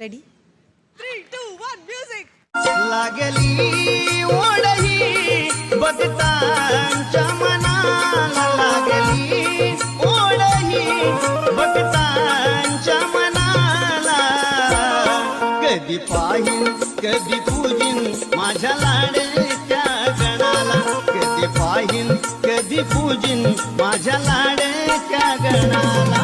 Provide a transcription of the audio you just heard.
Ready three two one music लागली ओढही भक्तांच्या मनाला लागली ओढही भक्तांच्या मनाला. कधी पाहिन कधी पूजिन माझ्या लाडक्या गणाला. कधी पाहिन कधी पूजिन माझ्या लाडक्या गणाला.